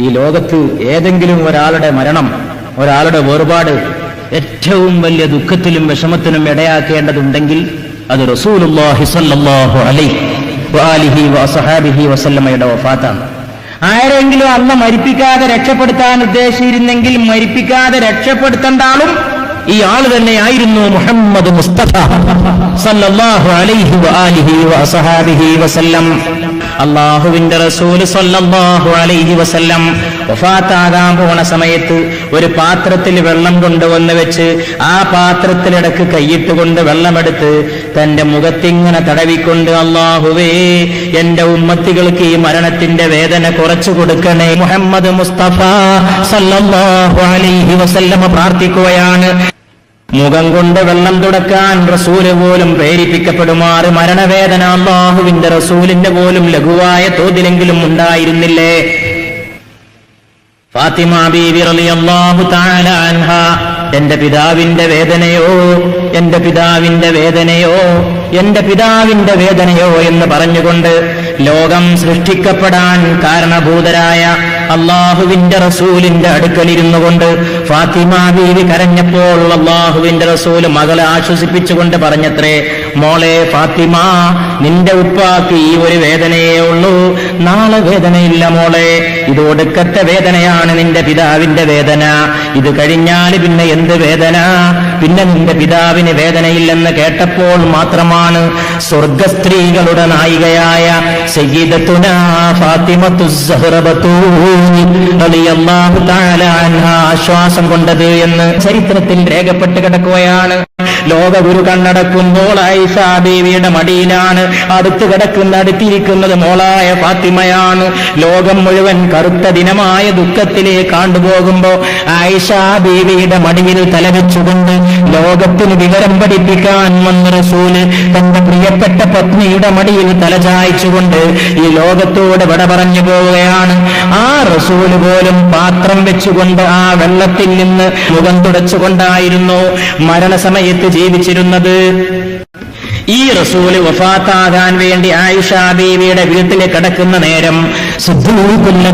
ഈ ലോകത്ത് ഏതെങ്കിലും ഒരാളുടെ മരണം ഒരാളുടെ വേർപാട് ഏറ്റവും വലിയ ദുഃഖത്തിലും വിഷമത്തിനും ഇടയാക്കേണ്ടതുണ്ടെങ്കിൽ അത് വസല്ലമയുടെ വഫാത്താണ്. ആരെങ്കിലും അന്ന് മരിപ്പിക്കാതെ രക്ഷപ്പെടുത്താൻ ഉദ്ദേശിച്ചിരുന്നെങ്കിൽ മരിപ്പിക്കാതെ രക്ഷപ്പെടുത്തേണ്ട ആളും ഈ ആൾ തന്നെയായിരുന്നു മുഹമ്മദ് മുസ്തഫ സല്ലല്ലാഹു അലൈഹി വസല്ലം. അള്ളാഹുവിന്റെ റസൂൽ സല്ലല്ലാഹു അലൈഹി വസല്ലം പോണ സമയത്ത് ഒരു പാത്രത്തിൽ വെള്ളം കൊണ്ടുവന്ന് വെച്ച് ആ പാത്രത്തിലിടക്ക് കൈയിട്ടുകൊണ്ട് വെള്ളമെടുത്ത് തന്റെ മുഖത്തിങ്ങനെ തടവിക്കൊണ്ട് അള്ളാഹുവേ എന്റെ ഉമ്മത്തികൾക്ക് ഈ മരണത്തിന്റെ വേദന കുറച്ചു കൊടുക്കണേ മുഹമ്മദ് മുസ്തഫ സല്ലല്ലാഹു അലൈഹി വസല്ലമ പ്രാർത്ഥിക്കുകയാണ്. മുഖം കൊണ്ട് വെള്ളം തുടക്കാൻ റസൂൽ പോലും പ്രേരിപ്പിക്കപ്പെടുമാറ് മരണവേദന അള്ളാഹുവിന്റെ റസൂലിന്റെ പോലും ലഘുവായ തോതിലെങ്കിലും ഉണ്ടായിരുന്നില്ലേ? ഫാത്തിമ ബീവി റളിയല്ലാഹു തആല അൻഹ എന്റെ പിതാവിന്റെ വേദനയോ എന്റെ പിതാവിന്റെ വേദനയോ എന്റെ പിതാവിന്റെ വേദനയോ എന്ന് പറഞ്ഞുകൊണ്ട് ലോകം സൃഷ്ടിക്കപ്പെടാൻ കാരണഭൂതരായ അള്ളാഹുവിന്റെ റസൂലിന്റെ അടുക്കലിരുന്നു കൊണ്ട് ഫാത്തിമ ബീവി കരഞ്ഞപ്പോൾ അള്ളാഹുവിന്റെ റസൂൽ മകളെ ആശ്വസിപ്പിച്ചുകൊണ്ട് പറഞ്ഞത്രേ മോളെ ഫാത്തിമ നിന്റെ ഉപ്പാക്ക് ഈ ഒരു വേദനയേ ഉള്ളൂ. നാളെ വേദനയില്ല മോളെ. ഇത് ഒടുക്കത്തെ വേദനയാണ് നിന്റെ പിതാവിന്റെ വേദന. ഇത് കഴിഞ്ഞാൽ പിന്നെ എന്ത് വേദന? പിന്നെ നിന്റെ പിതാവിന് വേദനയില്ലെന്ന് കേട്ടപ്പോൾ മാത്രമാണ് സ്വർഗസ്ത്രീകളുടെ നായികയായ ആശ്വാസം കൊണ്ടത് എന്ന് ചരിത്രത്തിൽ രേഖപ്പെട്ട് കിടക്കുകയാണ്. ലോകഗുരു കണ്ണടക്കുമ്പോൾ ആയിഷ ബീവിയുടെ മടിയിലാണ്. അടുത്ത് കിടക്കുന്ന അടുത്തിരിക്കുന്നത് മോളായ ഫാത്തിമയാണ്. ലോകം മുഴുവൻ കറുത്ത ദിനമായ ദുഃഖത്തിലേക്ക് കാണ്ടുപോകുമ്പോ ആയിഷാ ബീവിയുടെ മടിയിൽ തലവെച്ചുകൊണ്ട് ലോകത്തിന് വിവരം പഠിപ്പിക്കാൻ വന്ന റസൂൽ തന്റെ പ്രിയപ്പെട്ട പത്നിയുടെ മടിയിൽ തലചായിച്ചുകൊണ്ട് ഈ ലോകത്തോട് വിട പറഞ്ഞു പോവുകയാണ്. ആ റസൂൽ പോലും പാത്രം വെച്ചുകൊണ്ട് ആ വെള്ളത്തിൽ നിന്ന് മുഖം തുടച്ചുകൊണ്ടായിരുന്നു. മരണസമയത്ത് ജീവിച്ചിരുന്നത്. ഈ റസൂൽ വഫാത്താകാൻ വേണ്ടി ആയിഷ ബീവിയുടെ വീട്ടിൽ കിടക്കുന്ന നേരം സിദ്ധുവിനെ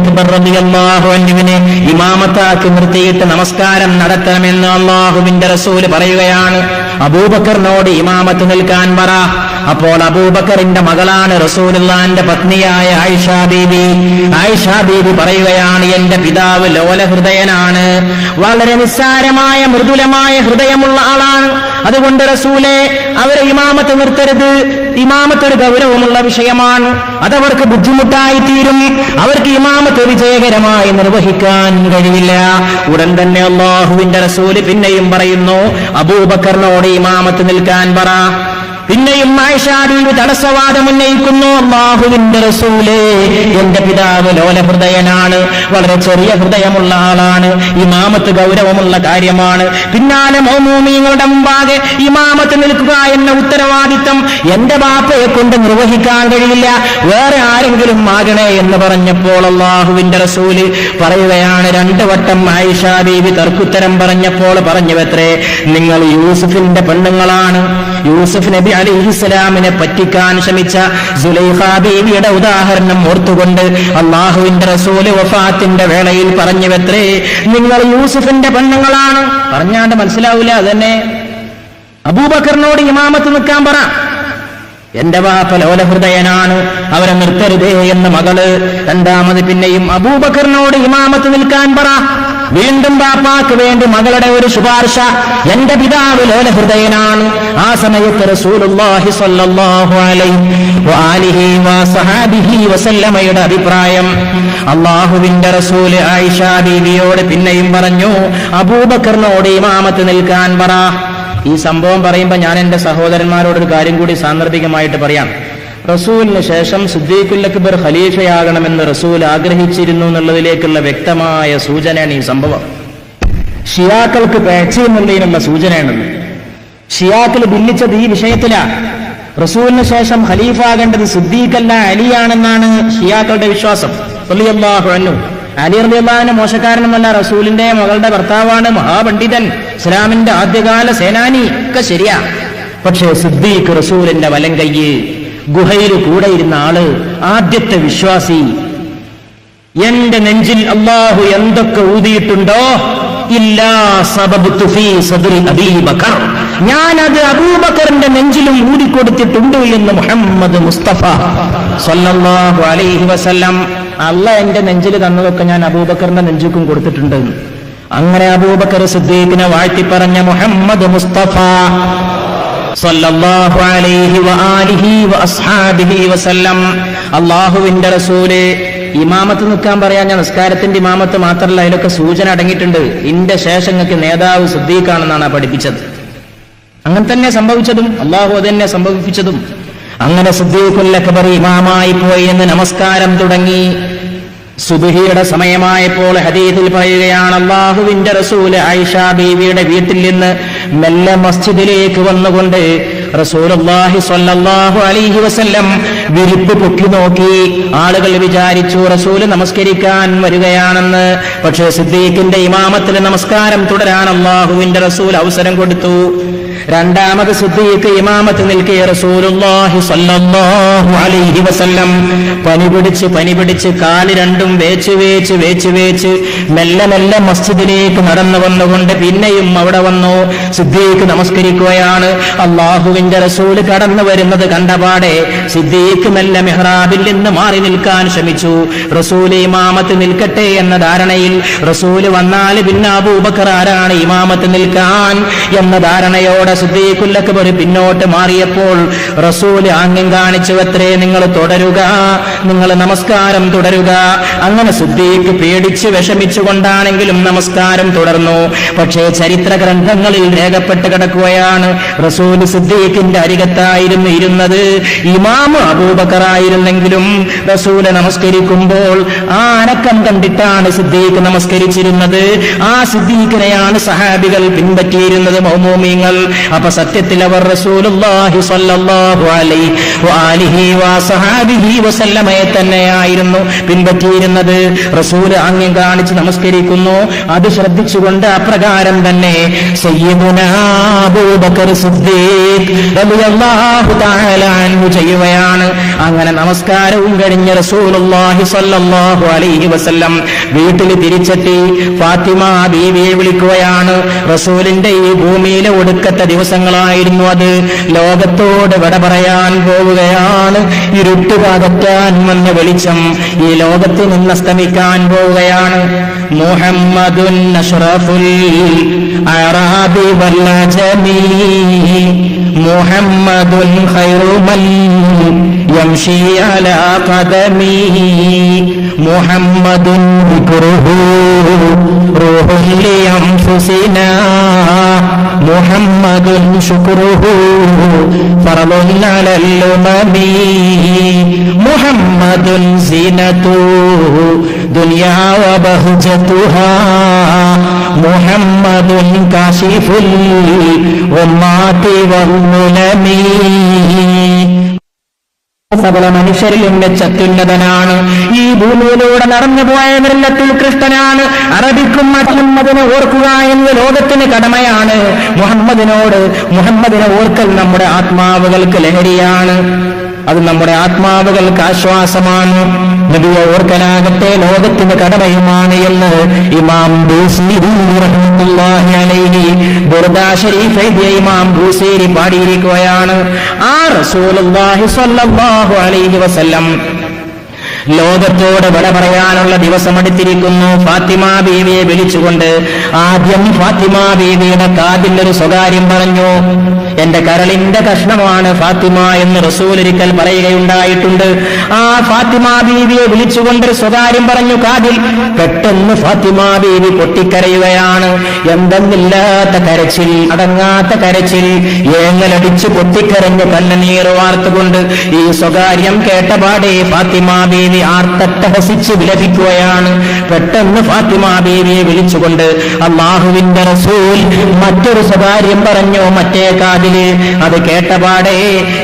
ഇമാമത്താക്കി നിർത്തിയിട്ട് നമസ്കാരം നടത്തണമെന്ന് അള്ളാഹുവിന്റെ റസൂൽ പറയുകയാണ്. അബൂബക്കറിനോട് ഇമാമത്ത് നിൽക്കാൻ പറ. അപ്പോൾ അബൂബക്കറിന്റെ മകളാണ് റസൂലുള്ളാന്റെ പത്നിയായ ആയിഷ ബീബി ആയിഷ ബീബി പറയുകയാണ് എന്റെ പിതാവ് ലോലഹൃദയനാണ്. വളരെ നിസ്സാരമായ മൃദുലമായ ഹൃദയമുള്ള ആളാണ്. അതുകൊണ്ട് റസൂലെ അവരെ ഇമാമത്ത് നിർത്തരുത്. ഇമാമത്ത് ഒരു ഗൗരവമുള്ള വിഷയമാണ്. അതവർക്ക് ബുദ്ധിമുട്ടായി തീരും അവർക്ക് ഇമാമത്ത് വിജയകരമായി നിർവഹിക്കാൻ കഴിയില്ല ഉടൻ തന്നെ അള്ളാഹുവിന്റെ റസൂൽ പിന്നെയും പറയുന്നു അബൂബക്കറിനോട് ഇമാമത്ത് നിൽക്കാൻ പറ. പിന്നെയും ആയിഷാബീവി തടസ്സവാദം ഉന്നയിക്കുന്നു. അള്ളാഹുവിന്റെ റസൂലേ എന്റെ പിതാവ് ലോലഹൃദയനാണ്. വളരെ ചെറിയ ഹൃദയമുള്ള ആളാണ്. ഇമാമത്ത് ഗൗരവമുള്ള കാര്യമാണ്. പിന്നാലെ മൗമൂമിങ്ങളുടെ മുമ്പാകെ ഇമാമത്ത് നിൽക്കുക എന്ന ഉത്തരവാദിത്തം എന്റെ ബാപ്പയെ കൊണ്ട് നിർവഹിക്കാൻ കഴിയില്ല. വേറെ ആരെങ്കിലും ആകണേ എന്ന് പറഞ്ഞപ്പോൾ അള്ളാഹുവിന്റെ റസൂൽ പറയുകയാണ് രണ്ടു വട്ടം ആയിഷാ ബീവി തർക്കുത്തരം പറഞ്ഞപ്പോൾ പറഞ്ഞുവത്രേ നിങ്ങൾ യൂസുഫിന്റെ പെണ്ണുങ്ങളാണ്. യൂസുഫ് നബി അലിഹിസ്സലാമിനെ പറ്റിക്കാൻ ശ്രമിച്ച സുലൈഹ ബീവിയുടെ ഉദാഹരണം ഓർത്തുകൊണ്ട് അള്ളാഹുവിന്റെ റസൂൽ വഫാത്തിന്റെ വേളയിൽ പറഞ്ഞുവത്രേ നിങ്ങൾ യൂസുഫിന്റെ പെണ്ണുങ്ങളാണ്. പറഞ്ഞാണ്ട് മനസ്സിലാവൂല അതന്നെ. അബൂബക്കറിനോട് ഇമാമത്ത് നിൽക്കാൻ പറ. എന്റെ വാപ്പ ലോലഹൃദയനാണ് അവരെ നിർത്തരുതേ എന്ന് മകൾ രണ്ടാമത് പിന്നെയും അബൂബക്കറിനോട് ഇമാമത്ത് നിൽക്കാൻ പറ. വീണ്ടും ബാപ്പാക്ക് വേണ്ടി മകളുടെ ഒരു ശുപാർശ എന്റെ പിതാവ് ലോലഹൃദയനാണ്. ആ സമയത്ത് റസൂലുള്ളാഹി സ്വല്ലല്ലാഹു അലൈഹി വആലിഹി വസഹാബിഹി വസല്ലമയുടെ അഭിപ്രായം. അള്ളാഹുവിന്റെ റസൂൽ ആയിഷ ബീവിയോട് പിന്നെയും പറഞ്ഞു അബൂബക്കറിനോട് ഇമാമത്ത് നിൽക്കാൻ പറ. ഈ സംഭവം പറയുമ്പോൾ ഞാൻ എന്റെ സഹോദരന്മാരോടൊരു കാര്യം കൂടി സാന്ദർഭികമായിട്ട് പറയാം. റസൂലിന് ശേഷം സിദ്ദീഖുൽ അക്ബർ ഖലീഫയാകണമെന്ന് റസൂൽ ആഗ്രഹിച്ചിരുന്നു എന്നുള്ളതിലേക്കുള്ള വ്യക്തമായ സൂചനയാണ് ഈ സംഭവം. ഷിയാക്കൾക്ക് പേച്ചയെന്നുള്ളതിനുള്ള സൂചനയാണത്. ഷിയാക്കൾ ഭിന്നിച്ചത് ഈ വിഷയത്തിലാണ് റസൂലിന് ശേഷം ഖലീഫ ആകേണ്ടത് സിദ്ദീഖല്ല അലിയാണെന്നാണ് ഷിയാക്കളുടെ വിശ്വാസം. അൻഹു. അലി റളിയല്ലാഹുവിന് മോശക്കാരനെന്നല്ല റസൂലിന്റെ മകളുടെ ഭർത്താവാണ് മഹാപണ്ഡിതൻ ഇസ്ലാമിന്റെ ആദ്യകാല സേനാനി ഒക്കെ ശരിയാ. പക്ഷേ സിദ്ദീഖ് റസൂലിന്റെ വലം കയ്യ് ഗുഹയിൽ കൂടെ ഇരുന്ന ആൾ ആദ്യത്തെ വിശ്വാസി. എന്റെ നെഞ്ചിൽ അള്ളാഹു എന്തൊക്കെ ഊതിയിട്ടുണ്ടോ? ഇല്ലാ സബബ് ഫീ സദ്രി അബീബക്കർ. അത് അബൂബക്കറിന്റെ നെഞ്ചിലും ഊടിക്കൊടുത്തിട്ടുണ്ട് എന്ന് മുഹമ്മദ് മുസ്തഫ സല്ലല്ലാഹു അലൈഹി വസല്ലം. അല്ല എന്റെ നെഞ്ചിൽ തന്നതൊക്കെ ഞാൻ അബൂബക്കറിന്റെ നെഞ്ചുക്കും കൊടുത്തിട്ടുണ്ട്. അങ്ങനെ അബൂബക്കർ സിദ്ദീഖിനെ വാഴ്ത്തി പറഞ്ഞ മുഹമ്മദ് മുസ്തഫ സല്ലല്ലാഹു അലൈഹി വആലിഹി വഅസ്ഹാബിഹി വസല്ലം. റസൂൽ ഇമാമത്ത് നിൽക്കാൻ പറയാൻ ഞാൻ നിസ്കാരത്തിന്റെ ഇമാമത്ത് മാത്രമല്ല അതിലൊക്കെ സൂചന അടങ്ങിയിട്ടുണ്ട്. ഇന്റെ ശേഷങ്ങൾക്ക് നേതാവ് സിദ്ദീഖാണെന്നാണ് പഠിപ്പിച്ചത്. അങ്ങനെ തന്നെ സംഭവിച്ചതും അള്ളാഹു അതന്നെ സംഭവിപ്പിച്ചതും. അങ്ങനെ സിദ്ദീഖുല്ലക്കബർ ഇമാമായി പോയി എന്ന് നമസ്കാരം തുടങ്ങി. സുബിഹിയുടെ സമയമായപ്പോൾ ഹദീദിൽ പറയുകയാണ് അള്ളാഹുവിന്റെ റസൂൽ ആയിഷ ബീവിയുടെ വീട്ടിൽ നിന്ന് മെല്ലെ മസ്ജിദിലേക്ക് വന്നുകൊണ്ട് റസൂലുള്ളാഹി സ്വല്ലല്ലാഹു അലൈഹി വസല്ലം വിരിപ്പ് പൊക്കി നോക്കി. ആളുകൾ വിചാരിച്ചു റസൂൽ നമസ്കരിക്കാൻ വരികയാണെന്ന്. പക്ഷേ സിദ്ദീഖിന്റെ ഇമാമത്തിന് നമസ്കാരം തുടരാൻ അള്ളാഹുവിന്റെ റസൂൽ അവസരം കൊടുത്തു. രണ്ടാമത് സിദ്ദീഖ് ഇമാമത്ത് നിൽക്കിയ റസൂലുള്ളാഹി സ്വല്ലല്ലാഹു അലൈഹി വസല്ലം. പനി പിടിച്ച് പനി പിടിച്ച് കാൽ രണ്ടും വേച്ച് വേച്ച് വേച്ച് വേച്ച് മെല്ലെ മെല്ലെ മസ്ജിദിലേക്ക് നടന്നു വന്നുകൊണ്ട് പിന്നെയും അവിടെ വന്നു. സിദ്ദീഖ് നമസ്കരിക്കുകയാണ്. അള്ളാഹുവിന്റെ റസൂൽ കടന്നു വരുന്നത് കണ്ടപാടെ സിദ്ദീഖ് മെല്ലെ മെഹ്റാബിൽ നിന്ന് മാറി നിൽക്കാൻ ശ്രമിച്ചു. റസൂൽ ഇമാമത്ത് നിൽക്കട്ടെ എന്ന ധാരണയിൽ റസൂൽ വന്നാൽ പിന്നെ അബൂബക്കർ ആരാണ് ഇമാമത്ത് നിൽക്കാൻ എന്ന ധാരണയോടെ സിദ്ദീഖുല്ലക്ബർ പിന്നോട്ട് മാറിയപ്പോൾ റസൂൽ ആംഗ്യം കാണിച്ചു അത്രേ നിങ്ങൾ തുടരുക. നിങ്ങൾ നമസ്കാരം തുടരുക. അങ്ങനെ സുദ്ദീഖ് പേടിച്ച് വിഷമിച്ചുകൊണ്ടാണെങ്കിലും നമസ്കാരം തുടർന്നു. പക്ഷേ ചരിത്ര ഗ്രന്ഥങ്ങളിൽ രേഖപ്പെട്ട് കിടക്കുകയാണ് റസൂൽ സുദ്ദീഖിന്റെ അരികത്തായിരുന്നു ഇരുന്നത്. ഇമാം അബൂബക്കറായിരുന്നെങ്കിലും റസൂൽ നമസ്കരിക്കുമ്പോൾ ആ അനക്കം കണ്ടിട്ടാണ് സിദ്ദീഖ് നമസ്കരിച്ചിരുന്നത്. ആ സിദ്ദീഖിനെയാണ് സഹാബികൾ പിൻപറ്റിയിരുന്നത് മൗമൂമിങ്ങൾ. അപ്പൊ സത്യത്തിൽ അവർ റസൂലുള്ളാഹി സ്വല്ലല്ലാഹു അലൈഹി വാലിഹി വസഹാബിഹി വസല്ലമയെ തന്നെയായിരുന്നു പിൻപറ്റിയിരുന്നത്. റസൂൽ ആംഗ്യം കാണിച്ച് നമസ്കരിക്കുന്നു. അത് ശ്രദ്ധിച്ചുകൊണ്ട് അപ്രകാരം തന്നെ ചെയ്യുകയാണ്. അങ്ങനെ നമസ്കാരവും കഴിഞ്ഞ റസൂലുള്ളാഹി സ്വല്ലല്ലാഹു അലൈഹി വസല്ലം വീട്ടിൽ തിരിച്ചെത്തി ഫാത്തിമ ബീവിയെ വിളിക്കുകയാണ്. റസൂലിന്റെ ഈ ഭൂമിയിലെ ഒടുക്കത്തെ ദിവസങ്ങളായിരുന്നു അത് ലോകത്തോട് വിട പറയാൻ പോവുകയാണ് ഇരുട്ട് പകറ്റാൻ വന്ന വെളിച്ചം ഈ ലോകത്ത് നിന്ന് അസ്തമിക്കാൻ പോവുകയാണ് മുഹമ്മദുൻ അഷ്റഫുൽ അറാബി വല്ലജമീ മുഹമ്മദുൻ ഖൈറു മൻ യംശി അലാ ഖദമി മുഹമ്മദുൻ ذكره روح لأنفسنا محمد شكره فرض على الأمم محمد زينة دنيا وبهجتها محمد كاشف الأمات والظلم സകല മനുഷ്യരിലും വെച്ച് ഈ ഭൂമിയിലൂടെ നടന്നു പോയവരിൽ കൃഷ്ണനാണ് അറബിക്കും മുഹമ്മദിനെ ഓർക്കുക എന്നത് ലോകത്തിന് കടമയാണ്. മുഹമ്മദിനോട് മുഹമ്മദിനെ ഓർക്കൽ നമ്മുടെ ആത്മാവുകൾക്ക് ലഹരിയാണ്. അത് നമ്മുടെ ആത്മാവുകൾക്ക് ആശ്വാസമാണ്. നബിയെ ഓർക്കലാകട്ടെ ലോകത്തിന്റെ കടമയുമാണ് എന്ന് ഇമാം ഇമാം ബൂസീരി പാടിയിരിക്കുകയാണ്. ആ റസൂലുള്ളാഹി സ്വല്ലല്ലാഹു അലൈഹി വസല്ലം ലോകത്തോട് വിട പറയാനുള്ള ദിവസം അടുത്തിരിക്കുന്നു ഫാത്തിമ ബീവിയെ വിളിച്ചുകൊണ്ട് ആദ്യം ഫാത്തിമ ബീവിയുടെ കാതിൽ ഒരു സ്വകാര്യം പറഞ്ഞു. എന്റെ കരളിന്റെ കഷ്ണമാണ് ഫാത്തിമ എന്ന് റസൂൽ ഒരിക്കൽ പറയുകയുണ്ടായിട്ടുണ്ട്. ആ ഫാത്തിമ ബീവിയെ വിളിച്ചുകൊണ്ട് സ്വകാര്യം പറഞ്ഞു കാതിൽ പെട്ടെന്ന് ഫാത്തിമ ബീവി പൊട്ടിക്കരയുകയാണ്. എന്തെന്നില്ലാത്ത കരച്ചിൽ അടങ്ങാത്ത കരച്ചിൽ. ഏങ്ങലടിച്ച് പൊട്ടിക്കരഞ്ഞ് കണ്ണുനീർ വാർത്തുകൊണ്ട് ഈ സ്വകാര്യം കേട്ടപാടെ ഫാത്തിമ ബീവി ആർത്തട്ടഹസിച്ച് വിലപിക്കുകയാണ്. പെട്ടെന്ന് ഫാത്തിമ ബീവിയെ വിളിച്ചുകൊണ്ട് അള്ളാഹുവിന്റെ റസൂൽ മറ്റൊരു സ്വകാര്യം പറഞ്ഞു മറ്റേ അത് കേട്ടപാടേ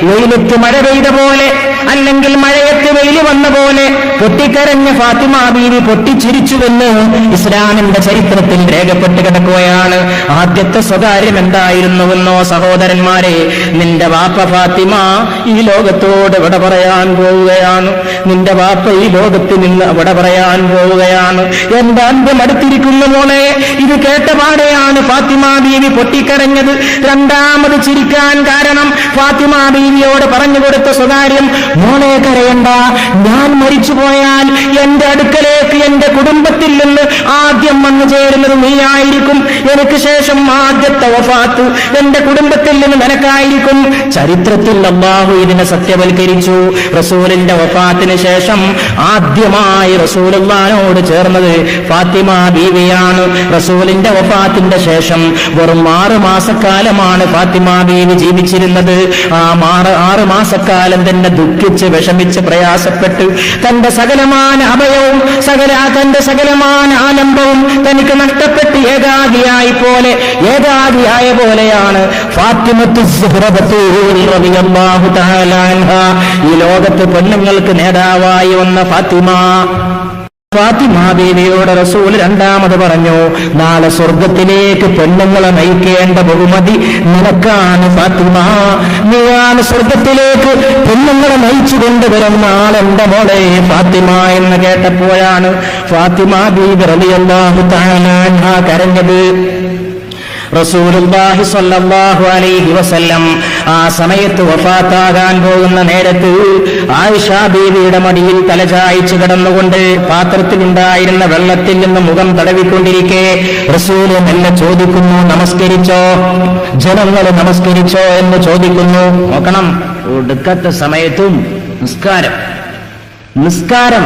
വെയിലത്ത് മഴ പെയ്ത പോലെ അല്ലെങ്കിൽ മഴയത്ത് വെയിൽ വന്ന പോലെ പൊട്ടിക്കരഞ്ഞ ഫാത്തിമ ബീവി പൊട്ടിച്ചിരിച്ചുവെന്ന് ഇസ്ലാമിന്റെ ചരിത്രത്തിൽ രേഖപ്പെട്ട് കിടക്കുകയാണ്. ആദ്യത്തെ സ്വകാര്യം എന്തായിരുന്നുവെന്നോ സഹോദരന്മാരെ നിന്റെ വാപ്പ ഫാത്തിമ ഈ ലോകത്തോട് വിട പറയാൻ പോവുകയാണ്? നിന്റെ വാപ്പ ഈ ലോകത്തിൽ നിന്ന് അവിടെ പറയാൻ പോവുകയാണ്? എന്റെ അന്ത്യം അടുത്തിരിക്കുന്നു മോളെ? ഇത് കേട്ടപാടെയാണ് ഫാത്തിമ ബീവി പൊട്ടിക്കരഞ്ഞത്. രണ്ടാമത് ചിരിക്കാൻ കാരണം ഫാത്തിമ ബീവിയോട് പറഞ്ഞു കൊടുത്ത സ്വകാര്യം മോളെ കരയണ്ട ഞാൻ മരിച്ചു പോയാൽ എന്റെ അടുക്കലേക്ക് എന്റെ കുടുംബത്തിൽ നിന്ന് ആദ്യം വന്നു ചേരുന്നത് നീയായിരിക്കും. എനിക്ക് ശേഷം ആദ്യത്തെ വഫാത്ത് എന്റെ കുടുംബത്തിൽ നിന്ന് നിനക്കായിരിക്കും. ചരിത്രത്തിൽ അള്ളാഹു ഇതിനെ സത്യവൽക്കരിച്ചു. റസൂലിന്റെ വഫാത്തിന് ശേഷം ആദ്യമായി റസൂലുള്ളാനോട് ചേർന്നത് ഫാത്തിമ ബീവിയാണ്. റസൂലിന്റെ വഫാത്തിന്റെ ശേഷം വെറും ആറ് മാസക്കാലമാണ് ഫാത്തിമ ബീവി ജീവിച്ചിരുന്നത്. ആ ആറ് മാസക്കാലം തന്നെ ദുഃഖിച്ച് വിഷമിച്ച് പ്രയാസപ്പെട്ട് തന്റെ സകലമാന അഭയവും സകല തന്റെ സകലമാന ആലംബവും തനിക്ക് നഷ്ടപ്പെട്ട് ഏകാദിയായി പോലെ ഏകാദിയായ പോലെയാണ് ഈ ലോകത്ത് പെണ്ണുങ്ങൾക്ക് നേതാവായി വന്ന ഫാത്തിമ ഫാത്തിമ ബീവിയോട് റസൂൽ രണ്ടാമത് പറഞ്ഞു നാളെ സ്വർഗത്തിലേക്ക് പെണ്ണുങ്ങളെ നയിക്കേണ്ട ബഹുമതി നിനക്കാണ് ഫാത്തിമ. നീയാണ് സ്വർഗത്തിലേക്ക് പെണ്ണുങ്ങളെ നയിച്ചു കൊണ്ടുവരും നാളെന്റെ മോളെ ഫാത്തിമ എന്ന് കേട്ടപ്പോഴാണ് ഫാത്തിമ ബീവി റളിയല്ലാഹു തആല അൻഹാ കരഞ്ഞത്. റസൂലുള്ളാഹി സ്വല്ലല്ലാഹു അലൈഹി വസല്ലം ആ സമയത്ത് വഫാത്താകാൻ പോകുന്ന നേരത്ത് ആയിഷ ബീവിയുടെ മടിയിൽ തലചായിച്ചു കിടന്നുകൊണ്ട് പാത്രത്തിലുണ്ടായിരുന്ന വെള്ളത്തിൽ നിന്ന് മുഖം തടവിക്കൊണ്ടിരിക്കെ റസൂൽ മെല്ലെ ചോദിക്കുന്നു നമസ്കരിച്ചോ? ജനങ്ങൾ നമസ്കരിച്ചോ? എന്ന് ചോദിക്കുന്നു. നോക്കണം ഒടുക്കത്തെ സമയത്തും നിസ്കാരം. നിസ്കാരം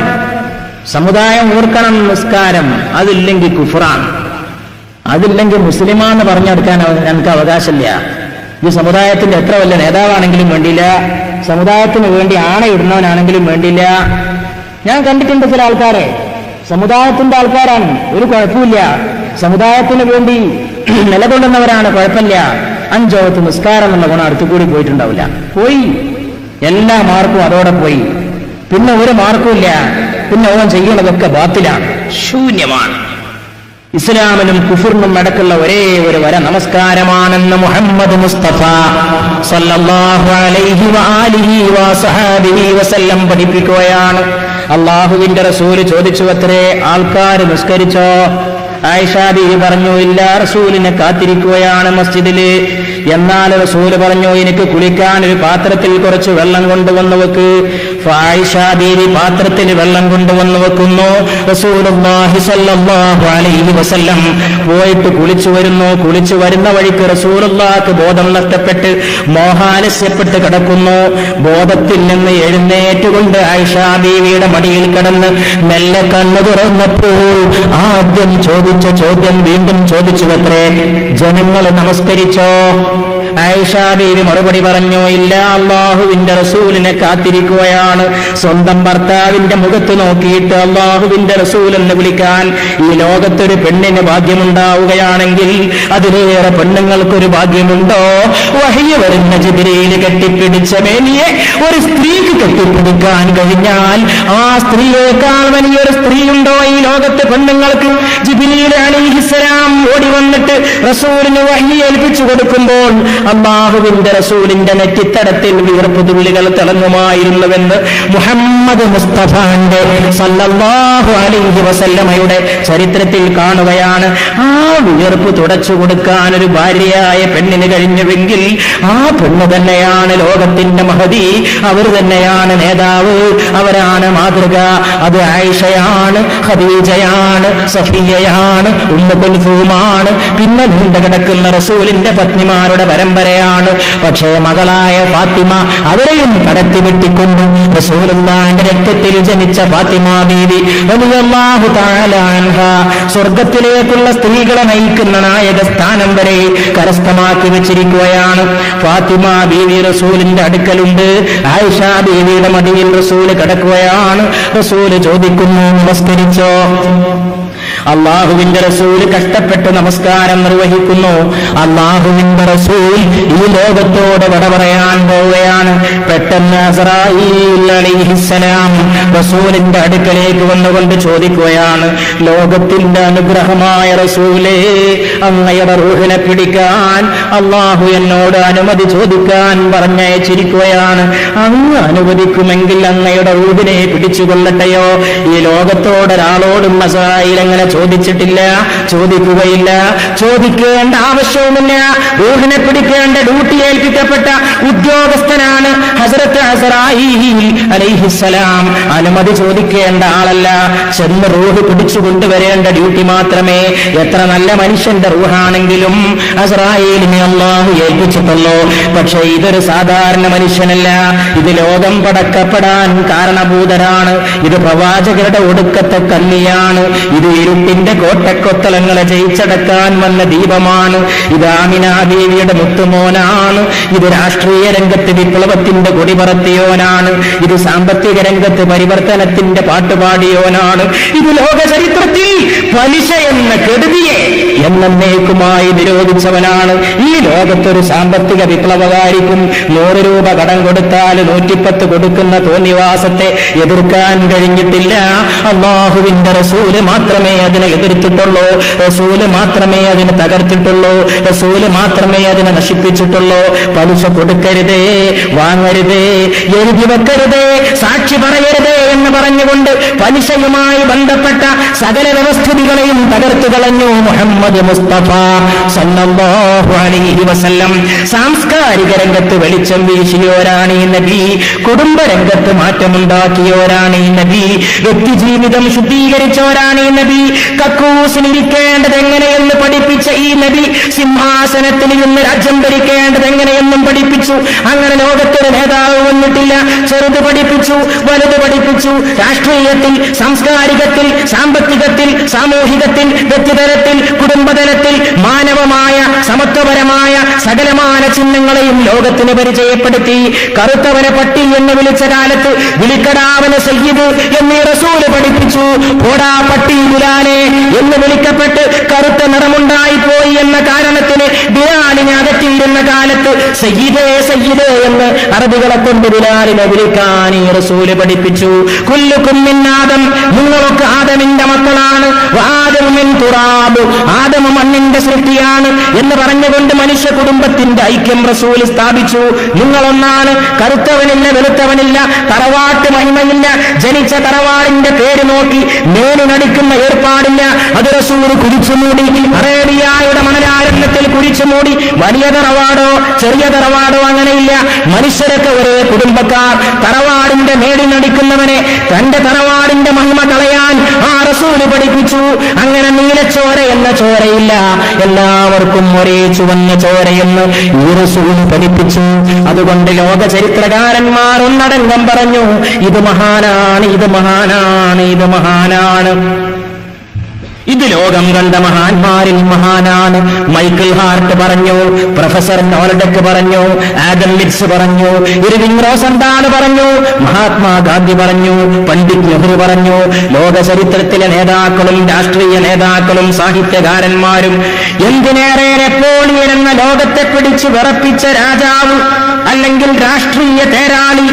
സമുദായം ഓർക്കണം നിസ്കാരം അതില്ലെങ്കിൽ കുഫറാണ്. അതില്ലെങ്കിൽ മുസ്ലിമാന്ന് പറഞ്ഞെടുക്കാൻ ഞങ്ങൾക്ക് അവകാശമില്ല. ഈ സമുദായത്തിന്റെ എത്ര വലിയ നേതാവാണെങ്കിലും വേണ്ടിയില്ല. സമുദായത്തിന് വേണ്ടി ആണയിടുന്നവനാണെങ്കിലും വേണ്ടിയില്ല. ഞാൻ കണ്ടിട്ടുണ്ട് ചില ആൾക്കാരെ. സമുദായത്തിന്റെ ആൾക്കാരാണ്. ഒരു കുഴപ്പമില്ല. സമുദായത്തിന് വേണ്ടി നിലകൊള്ളുന്നവരാണ്. കുഴപ്പമില്ല. അഞ്ചോത്ത് നിസ്കാരം എന്നുള്ള ഗുണം അടുത്തു കൂടി പോയിട്ടുണ്ടാവില്ല. പോയി. എല്ലാ മാർക്കും അതോടെ പോയി. പിന്നെ ഒരു മാർക്കും ഇല്ല പിന്നെ ഓൻ ചെയ്യുന്നതൊക്കെ ബാത്തിലാണ്. ശൂന്യമാണ്. ഇസ്ലാമിനും കുഫുറിനും നടക്കുള്ള ഒരേ ഒരു വര നമസ്കാരമാണെന്ന് മുഹമ്മദ് മുസ്തഫ സല്ലല്ലാഹു അലൈഹി വസല്ലം പഠിപ്പിക്കുകയാണ്. അള്ളാഹുവിന്റെ റസൂൽ ചോദിച്ചു അത്രേ ആൾക്കാർ നിസ്കരിച്ചോ ആയിഷാദി പറഞ്ഞു ഇല്ല റസൂലിനെ കാത്തിരിക്കുകയാണ് മസ്ജിദിൽ. എന്നാൽ റസൂൽ പറഞ്ഞു എനിക്ക് കുളിക്കാൻ ഒരു പാത്രത്തിൽ കുറച്ച് വെള്ളം കൊണ്ടുവന്ന് വെക്ക് ബീവി പാത്രത്തിൽ വെള്ളം കൊണ്ടുവന്നു വെക്കുന്നു. വസല്ലം പോയിട്ട് കുളിച്ചു വരുന്നു. കുളിച്ചു വരുന്ന വഴിക്ക് റസൂലുള്ളാഹ്ക്ക് ബോധം നഷ്ടപ്പെട്ട് മോഹാലസ്യപ്പെട്ട് കിടക്കുന്നു. ബോധത്തിൽ നിന്ന് എഴുന്നേറ്റുകൊണ്ട് ബീവിയുടെ മടിയിൽ കിടന്ന് മെല്ലെ കണ്ണു തുറന്നപ്പോൾ ആദ്യം ചോദിച്ച ചോദ്യം വീണ്ടും ചോദിച്ചു അത്രേ ജനങ്ങൾ നമസ്കരിച്ചോ? ആയിഷാ ബീവി മറുപടി പറഞ്ഞു ഇല്ല അള്ളാഹുവിന്റെ റസൂലിനെ കാത്തിരിക്കുകയാണ്. സ്വന്തം ഭർത്താവിന്റെ മുഖത്ത് നോക്കിയിട്ട് അള്ളാഹുവിന്റെ റസൂൽ എന്ന് വിളിക്കാൻ ഈ ലോകത്തൊരു പെണ്ണിന് ഭാഗ്യമുണ്ടാവുകയാണെങ്കിൽ അതിലേറെ പെണ്ണുങ്ങൾക്കൊരു ഭാഗ്യമുണ്ടോ? വഹിയ വരുന്ന ജിബിരയിൽ കെട്ടിപ്പിടിച്ച മേനിയെ ഒരു സ്ത്രീക്ക് കെട്ടിപ്പിടിക്കാൻ കഴിഞ്ഞാൽ ആ സ്ത്രീയേക്കാൾ വലിയൊരു സ്ത്രീയുണ്ടോ ഈ ലോകത്തെ പെണ്ണുങ്ങൾക്ക്? ജിബിലിയിൽ അലിഹിസലാം ഓടി വന്നിട്ട് റസൂലിന് വഹി ഏൽപ്പിച്ചു കൊടുക്കുമ്പോൾ അള്ളാഹുവിന്റെ റസൂലിന്റെ നെറ്റിത്തടത്തിൽ വിയർപ്പ് തുള്ളികൾ തിളങ്ങുമായിരുന്നുവെന്ന് മുഹമ്മദ് മുസ്തഫാന്റെ സല്ലല്ലാഹു അലൈഹി വസല്ലമയുടെ ചരിത്രത്തിൽ കാണുകയാണ്. ആ വിയർപ്പ് തുടച്ചു കൊടുക്കാൻ ഒരു ഭാര്യയായ പെണ്ണിന് കഴിഞ്ഞുവെങ്കിൽ ആ പെണ്ണ് തന്നെയാണ് ലോകത്തിന്റെ മഹതി. അവർ തന്നെയാണ് നേതാവ്. അവരാണ് മാതൃക. അത് ആയിഷയാണ് ഖദീജയാണ് സഫിയയാണ് ഉമ്മുകുൽഫൂമാണ് പിന്നെ നീണ്ടു കിടക്കുന്ന റസൂലിന്റെ പത്നിമാരുടെ പരമ്പരയാണ് പക്ഷേ മകളായ ഫാത്തിമ അവരെയും കടത്തി വെട്ടിക്കൊണ്ടു റസൂലുള്ളാന്റെ രക്തത്തിൽ ജനിച്ച ഫാത്തിമ ബീവി റളിയല്ലാഹു തആല അൻഹ സ്വർഗത്തിലേക്കുള്ള സ്ത്രീകളെ നയിക്കുന്ന നായക സ്ഥാനം വരെ കരസ്ഥമാക്കി വെച്ചിരിക്കുകയാണ്. ഫാത്തിമ ബീവി റസൂലിന്റെ അടുക്കലുണ്ട്. ആയിഷ ബീവിയുടെ മടിയിൽ റസൂൽ കിടക്കുകയാണ്. റസൂൽ ചോദിക്കുന്നു നമസ്കരിച്ചോ? അള്ളാഹുവിന്റെ റസൂൽ കഷ്ടപ്പെട്ട് നമസ്കാരം നിർവഹിക്കുന്നു. അള്ളാഹുവിന്റെ റസൂൽ ഈ ലോകത്തോട് വട പറയാൻ പോവുകയാണ്. പെട്ടെന്ന് റസൂലിന്റെ അടുക്കലേക്ക് വന്നുകൊണ്ട് ചോദിക്കുകയാണ്. ലോകത്തിന്റെ അനുഗ്രഹമായ റസൂലേ അങ്ങയുടെ റൂഹിനെ പിടിക്കാൻ അള്ളാഹു എന്നോട് അനുമതി ചോദിക്കാൻ പറഞ്ഞയച്ചിരിക്കുകയാണ്. അങ്ങ് അനുവദിക്കുമെങ്കിൽ അങ്ങയുടെ റൂഹിനെ പിടിച്ചുകൊള്ളട്ടെയോ? ഈ ലോകത്തോടൊരാളോടും അങ്ങനെ ചോദിച്ചിട്ടില്ല ചോദിക്കുകയില്ല. ചോദിക്കേണ്ട ആവശ്യവുമില്ല. റൂഹിനെ പിടിക്കേണ്ട ഡ്യൂട്ടി ഏൽപ്പിക്കപ്പെട്ട ഉദ്യോഗസ്ഥനാണ് ഹസരത്ത് ഹസറായിസലാം അനുമതി ചോദിക്കേണ്ട ആളല്ല. ചെന്ന് റൂഹ് പിടിച്ചു കൊണ്ടുവരേണ്ട ഡ്യൂട്ടി മാത്രമേ എത്ര നല്ല മനുഷ്യന്റെ റൂഹാണെങ്കിലും അസറായിലിനെ അള്ളാഹു ഏൽപ്പിച്ചിട്ടുള്ളൂ. പക്ഷേ ഇതൊരു സാധാരണ മനുഷ്യനല്ല. ഇത് ലോകം പടക്കപ്പെടാൻ കാരണഭൂതരാണ്. ഇത് പ്രവാചകരുടെ ഒടുക്കത്തെ കല്ലിയാണ് ഇത് ഇരുട്ടിന്റെ കോട്ടക്കൊത്തളങ്ങളെ ജയിച്ചടക്കാൻ വന്ന ദീപമാണ്. ഇത് ആമിനാദേവിയുടെ മുത്തുമോനാണ്. ഇത് രാഷ്ട്രീയ രംഗത്ത് വിപ്ലവത്തിന്റെ കൊടി പറത്തിയോനാണ് ഇത് സാമ്പത്തിക രംഗത്ത് പരിവർത്തനത്തിന്റെ പാട്ടുപാടിയോനാണ്. ഇത് ലോക ചരിത്രത്തിൽ പലിശ എന്ന കെടുതിയെ എന്നേക്കുമായി നിരോധിച്ചവനാണ്. ഈ ലോകത്തൊരു സാമ്പത്തിക വിപ്ലവകാരിക്കും നൂറ് രൂപ കടം കൊടുത്താൽ നൂറ്റിപ്പത്ത് കൊടുക്കുന്ന തോന്നിവാസത്തെ എതിർക്കാൻ കഴിഞ്ഞിട്ടില്ല. അള്ളാഹുവിന്റെ റസൂൽ മാത്രമേ അതിനെ എതിർത്തിട്ടുള്ളൂ. റസൂൽ മാത്രമേ അതിനെ തകർത്തിട്ടുള്ളൂ. റസൂൽ മാത്രമേ അതിനെ നശിപ്പിച്ചിട്ടുള്ളൂ. പലിശ കൊടുക്കരുതേ വാങ്ങരുതേ എഴുതി വെക്കരുതേ സാക്ഷി പറയരുതേ എന്ന് പറഞ്ഞുകൊണ്ട് പലിശയുമായി ബന്ധപ്പെട്ട സകല വ്യവസ്ഥിതികളെയും തകർത്തു കളഞ്ഞു മുഹമ്മദ് മുസ്തഫ. സല്ലല്ലാഹു അലൈഹി വസല്ലം. സാംസ്കാരിക രംഗത്ത് വെളിച്ചം വീശിയോരാണ് ഈ നബി. കുടുംബ രംഗത്ത് മാറ്റമുണ്ടാക്കിയോരാണ് ഈ നബി. വ്യക്തി ജീവിതം ശുദ്ധീകരിച്ചവരാണ് ഈ നബി. കക്കൂസിനിരിക്കേണ്ടത് എങ്ങനെയെന്ന് പഠിപ്പിച്ച ഈ നബി സിംഹാസനത്തിൽ നിന്ന് രാജ്യം ഭരിക്കേണ്ടത് എങ്ങനെയെന്നും പഠിപ്പിച്ചു. അങ്ങനെ ലോകത്തൊരു നേതാവ് വന്നിട്ടില്ല. ചെറുത് പഠിപ്പിച്ചു വലുത് പഠിപ്പിച്ചു. രാഷ്ട്രീയത്തിൽ സാംസ്കാരികത്തിൽ സാമ്പത്തികത്തിൽ സാമൂഹികത്തിൽ വ്യക്തിതലത്തിൽ കുടുംബതലത്തിൽ മാനവമായ സമത്വപരമായ സകലമാന ചിഹ്നങ്ങളെയും ലോകത്തിന് പരിചയപ്പെടുത്തി കറുത്തവനെ പട്ടി എന്ന് വിളിച്ച കാലത്ത് വിളിക്കടാവനെ സയ്യിദ് എന്നീ റസൂൽ പഠിപ്പിച്ചു. പോടാ പട്ടി ഗുലാനെ എന്ന് വിളിക്കപ്പെട്ട് കറുത്ത നിറമുണ്ടായി പോയി എന്ന ബിലാലിനെ അകറ്റിയിരുന്ന കാലത്ത് സയ്യിദേ സയ്യിദേ എന്ന് അറബികളെ കൊണ്ട് ബിലാലിനെ വിളിക്കാൻ ഈ റസൂൽ പഠിപ്പിച്ചു. കുല്ലുക്കും ആദം നിങ്ങളൊക്കെ ആദമിന്റെ മക്കളാണ്. തുറാബ് ആദമ മണ്ണിന്റെ സൃഷ്ടിയാണ് എന്ന് പറഞ്ഞുകൊണ്ട് മനുഷ്യ കുടുംബത്തിന്റെ ഐക്യം റസൂൽ സ്ഥാപിച്ചു. നിങ്ങളൊന്നാണ് കറുത്തവനില്ല വെളുത്തവനില്ല തറവാട്ട് മഹിമയില്ല ജനിച്ച തറവാടിന്റെ പേര് നോക്കി മേലു നടിക്കുന്ന ഏർപ്പാടില്ല. അത് റസൂൽ റസൂൽ അറേബിയായുടെ അറേബ്യായുടെ കുരിച്ചു മൂടി വലിയ തറവാടോ ചെറിയ തറവാടോ അങ്ങനെയില്ല. മനുഷ്യരൊക്കെ ഒരേ കുടുംബക്കാർ. തറവാടിന്റെ മേടി നടിക്കുന്നവനെ തന്റെ തറവാടിന്റെ മഹിമ കളയാൻ ആ റസൂൽ പഠിപ്പിച്ചു. അങ്ങനെ നീലച്ചോര എന്ന ചോരയില്ല. എല്ലാവർക്കും ഒരേ ചുവന്ന ചോരയെന്ന് ഈ റസൂൽ പഠിപ്പിച്ചു. അതുകൊണ്ട് ലോക ചരിത്രകാരന്മാർ ഒന്നടങ്കം പറഞ്ഞു ഇത് മഹാനാണ് ഇത് മഹാനാണ് ഇത് മഹാനാണ്. ഇത് ലോകം കണ്ട മഹാന്മാരിൽ മഹാനാണ്. മൈക്കിൾ ഹാർട്ട് പറഞ്ഞു പ്രൊഫസർ നോലഡക്ക് പറഞ്ഞു ആദം മിറ്റ്സ് പറഞ്ഞു ഇർവിംഗ് റോസന്താണ് പറഞ്ഞു മഹാത്മാഗാന്ധി പറഞ്ഞു പണ്ഡിറ്റ് നെഹ്റു പറഞ്ഞു. ലോക ചരിത്രത്തിലെ നേതാക്കളും രാഷ്ട്രീയ നേതാക്കളും സാഹിത്യകാരന്മാരും എന്തിനേറെ നെപ്പോളിയൻ എന്ന ലോകത്തെ പിടിച്ച് വിറപ്പിച്ച രാജാവ് അല്ലെങ്കിൽ രാഷ്ട്രീയ തേരാളി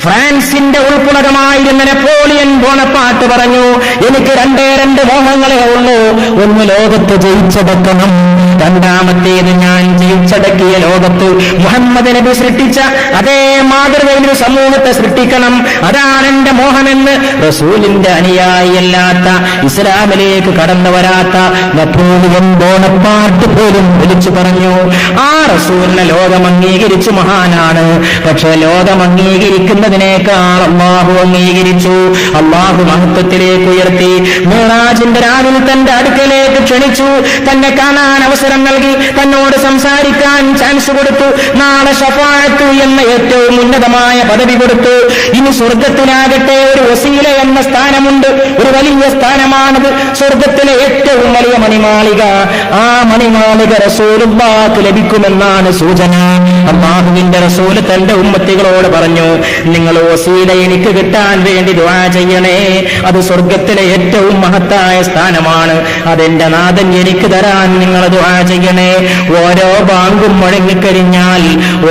ഫ്രാൻസിന്റെ ഉൾപ്പുണകമായിരുന്ന നെപ്പോളിയൻ ബോണപ്പാട്ട് പറഞ്ഞു എനിക്ക് രണ്ടേ രണ്ട് മോഹങ്ങളെ ഉള്ളൂ. ഒന്ന് ലോകത്ത് ജയിച്ചടക്കണം രണ്ടാമത്തേത് ഞാൻ ജീവിച്ചടക്കിയ ലോകത്ത് മുഹമ്മദ് നബി സൃഷ്ടിച്ച അതേ മാതൃകയിൽ സമൂഹത്തെ സൃഷ്ടിക്കണം. അതാണ് എന്റെ മോഹമെന്ന് റസൂലിന്റെ അനുയായിയല്ലാത്ത ഇസ്ലാമിലേക്ക് കടന്നു വരാത്ത നെപ്പോളിയൻ ബോണപ്പാട്ട് പോലും വിളിച്ചു പറഞ്ഞു. ആ റസൂലിനെ ലോകം അംഗീകരിച്ചു മഹാനാണ്. പക്ഷെ ലോകം അംഗീകരിക്കുന്നതിനേക്കാൾ അള്ളാഹു അംഗീകരിച്ചു. അള്ളാഹു മഹത്വത്തിലേക്ക് ഉയർത്തി. മേറാജിന്റെ രാവിലെ തന്റെ അടുക്കലേക്ക് ക്ഷണിച്ചു. തന്നെ കാണാൻ അവസരം അവസരം നൽകി. തന്നോട് സംസാരിക്കാൻ ചാൻസ് കൊടുത്തു. നാളെ ഷഫാഴത്തു എന്ന ഏറ്റവും ഉന്നതമായ പദവി കൊടുത്തു. ഇനി സ്വർഗത്തിലാകട്ടെ ഒരു വസീല എന്ന സ്ഥാനമുണ്ട്. ഒരു വലിയ സ്ഥാനമാണത്. സ്വർഗത്തിലെ ഏറ്റവും വലിയ മണിമാളിക ആ മണിമാളിക റസൂലുള്ളാക്ക് ലഭിക്കുമെന്നാണ് സൂചന. അള്ളാഹുവിന്റെ റസൂൽ തന്റെ ഉമ്മത്തികളോട് പറഞ്ഞു നിങ്ങൾ വസീല എനിക്ക് കിട്ടാൻ വേണ്ടി ദുആ ചെയ്യണേ. അത് സ്വർഗത്തിലെ ഏറ്റവും മഹത്തായ സ്ഥാനമാണ്. അതെന്റെ നാഥൻ എനിക്ക് തരാൻ നിങ്ങൾ ദുആ ചെയ്യണേ ഓരോ ബാങ്കും മുഴങ്ങിക്കഴിഞ്ഞാൽ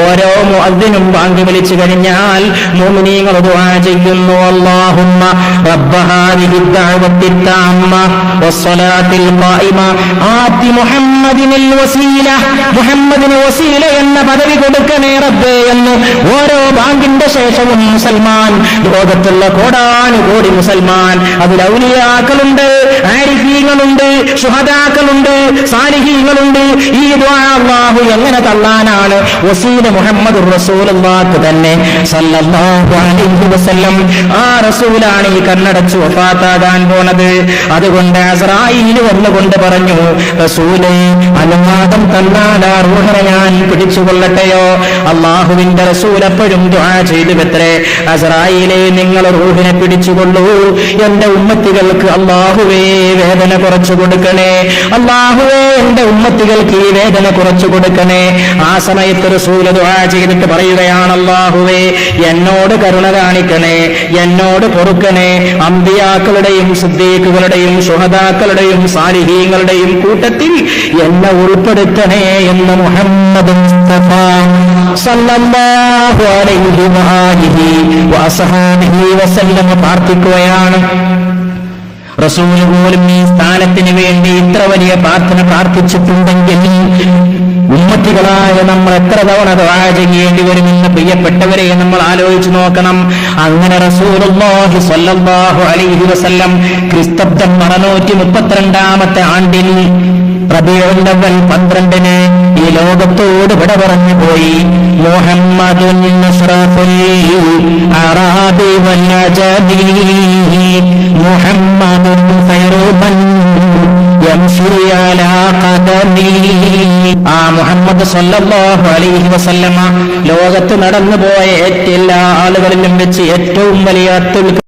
ഓരോ മുഅദ്ദിനും ബാങ്ക് വിളിച്ചു കഴിഞ്ഞാൽ മുഅ്മിനീങ്ങൾ ദുആ ചെയ്യുന്നു അല്ലാഹുമ്മ റബ്ബ ഹാദിഹി ദഅവത്തി താമ്മ വസ്സലാത്തിൽ ഖായിമ. ആതി മുഹമ്മദിനിൽ വസീല മുഹമ്മദിന് വസീല എന്ന പദവി കൊടുക്കണേ റബ്ബേ എന്ന് ഓരോ ബാങ്കിന്റെ ശേഷവും മുസൽമാൻ ലോകത്തുള്ള കോടാനുകോടി മുസൽമാൻ അതിൽ ഔലിയാക്കളുണ്ട് ആരിഫീങ്ങളുണ്ട് സുഹദാക്കളുണ്ട് സാലിഹീങ്ങളുണ്ട് ഈ ദുആ എങ്ങനെ തള്ളാനാണ് വസീല മുഹമ്മദ് റസൂലുള്ളാഹ് തന്നെ. സല്ലല്ലാഹു അലൈഹി വസല്ലം. ആ റസൂലാണ് ഈ കണ്ണടച്ച് വഫാത്താകാൻ പോണത്. അതുകൊണ്ട് അസ്രായിൽ വന്നുകൊണ്ട് പറഞ്ഞു റസൂലേ അനുവാദം തന്നാൽ ആ ഞാൻ പിടിച്ചുകൊള്ളട്ടെയോ? അള്ളാഹുവിന്റെ റസൂൽ എപ്പോഴും ദുആ ചെയ്തു എത്രേ അസ്രായിലെ നിങ്ങൾ റൂഹിനെ പിടിച്ചുകൊള്ളൂ. എന്റെ ഉമ്മത്തികൾക്ക് അള്ളാഹുവേ വേദന കുറച്ചു കൊടുക്കണേ. അള്ളാഹുവേ എന്റെ ഉമ്മത്തികൾക്ക് ഈ വേദന കുറച്ചു കൊടുക്കണേ. ആ സമയത്ത് റസൂല ദുആ ചെയ്തിട്ട് പറയുകയാണ് അള്ളാഹുവേ എന്നോട് കരുണ കാണിക്കണേ എന്നോട് പൊറുക്കണേ. അമ്പിയാക്കളുടെയും സിദ്ദീഖുകളുടെയും സുഹദാക്കളുടെയും സാലിഹീങ്ങളുടെയും കൂട്ടത്തിൽ എന്നെ ഉൾപ്പെടുത്തണേ എന്ന് മുഹമ്മദ് സല്ലല്ലാഹു അലൈഹി പ്രാർത്ഥിക്കുകയാണ്. റസൂൽ പോലും ഈ സ്ഥാനത്തിന് വേണ്ടി ഇത്ര വലിയ പ്രാർത്ഥന പ്രാർത്ഥിച്ചിട്ടുണ്ടെങ്കിൽ ഉമ്മത്തികളായ നമ്മൾ എത്ര തവണ ദുആ ചെയ്യേണ്ടി വരുമെന്ന് പ്രിയപ്പെട്ടവരെ നമ്മൾ ആലോചിച്ചു നോക്കണം. അങ്ങനെ റസൂലുള്ളാഹി സ്വല്ലല്ലാഹു അലൈഹി വസല്ലം ക്രിസ്തബ്ദം അറുന്നൂറ്റി മുപ്പത്തിരണ്ടാമത്തെ ആണ്ടിൽ റബീഉൽ അവ്വൽ പന്ത്രണ്ടിന് ഈ ലോകത്തോട് വിട പറഞ്ഞു പോയി. മുഹമ്മദ് അലാ ആ മുഹമ്മദ് സല്ലല്ലാഹു അലൈഹി വസല്ലമ ലോകത്ത് നടന്നുപോയ എല്ലാ ആളുകളിലും വെച്ച് ഏറ്റവും വലിയ